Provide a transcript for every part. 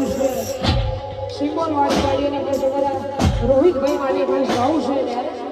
ગાવું છે. સિમ્બોલ વાળી વાળી અને રોહિતભાઈ વાળી ગાવું છે.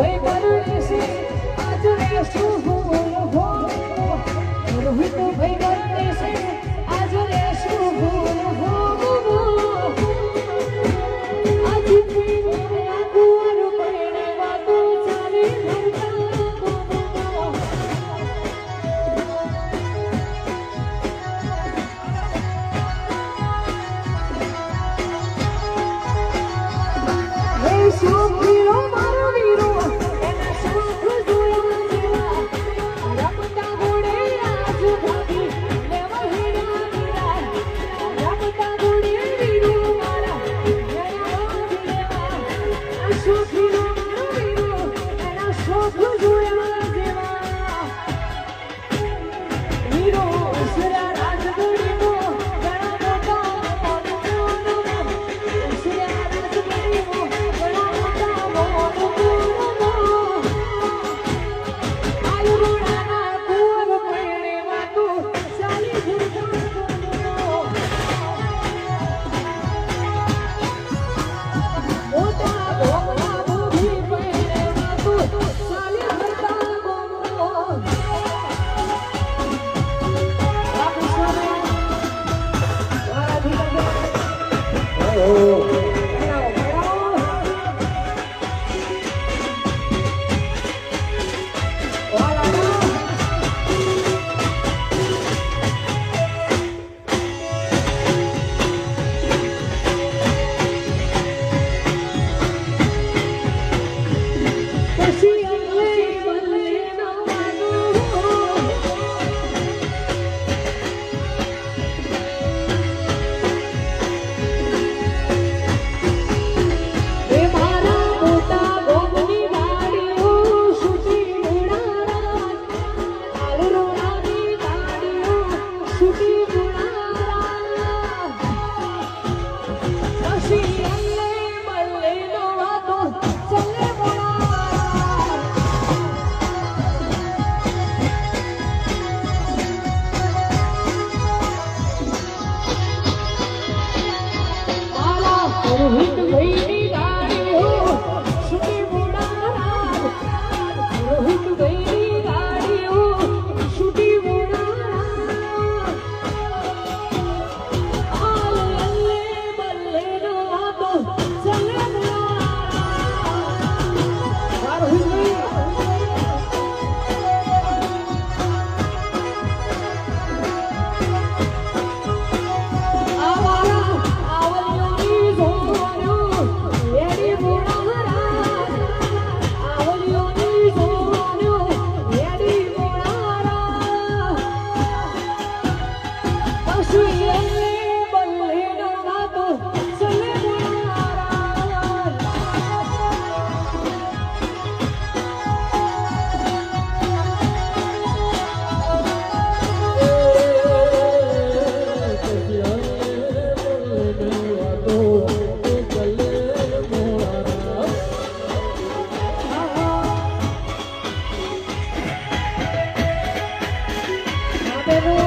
Wait, wait.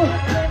Woo!